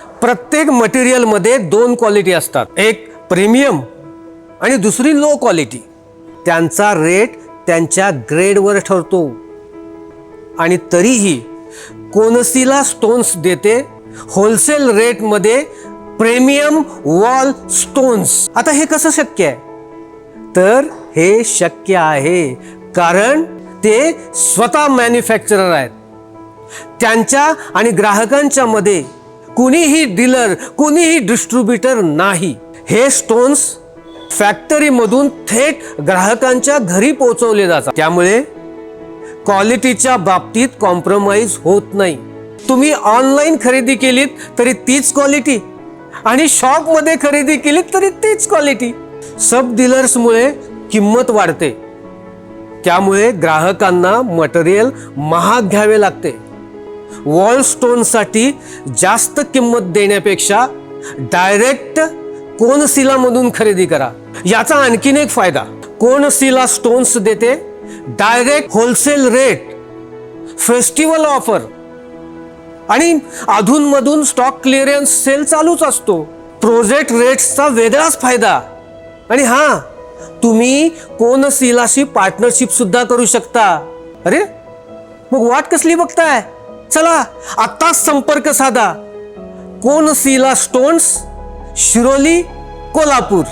प्रत्येक मटेरियलमध्ये दोन क्वालिटी असतात. एक प्रीमियम आणि दुसरी लो क्वालिटी. त्यांचा रेट त्यांच्या ग्रेडवर ठरतो. आणि तरीही कोनसीला स्टोन्स देते होलसेल रेटमध्ये प्रीमियम वॉल स्टोन्स आता हे कसं शक्य आहे? तर हे शक्य आहे कारण ते स्वतः मॅन्युफॅक्चरर आहेत. त्यांच्या आणि ग्राहकांच्या मध्ये कुणीही डीलर कुणीही डिस्ट्रीब्युटर नाही. हे स्टोन्स फॅक्टरीमधून थेट ग्राहकांच्या घरी पोहोचवले जातात. त्यामुळे क्वालिटीच्या बाबतीत कॉम्प्रोमाइज होत नाही. तुम्ही ऑनलाईन खरेदी केलीत तरी तीच क्वालिटी आणि शॉपमध्ये खरेदी केलीत तरी तीच क्वालिटी. सब डीलर्समुळे किंमत वाढते. त्यामुळे ग्राहकांना मटेरियल महाग घ्यावे लागते. वॉल स्टोनसाठी जास्त किंमत देण्यापेक्षा डायरेक्ट कोनसिलामधून खरेदी करा. याचा आणखीन एक फायदा. कोनसिला स्टोन्स देते direct wholesale rate festival offer आणि अधूनमधून स्टॉक क्लिअरन्स सेल चालूच असतो. प्रोजेक्ट रेट्सचा वेगळाच फायदा. आणि हा तुम्ही कोनसिलाशी पार्टनरशिप सुद्धा करू शकता. अरे मग वाट कसली बघताय? चला आत्ताच संपर्क साधा. कोनशिला स्टोन्स शिरोली कोल्हापूर.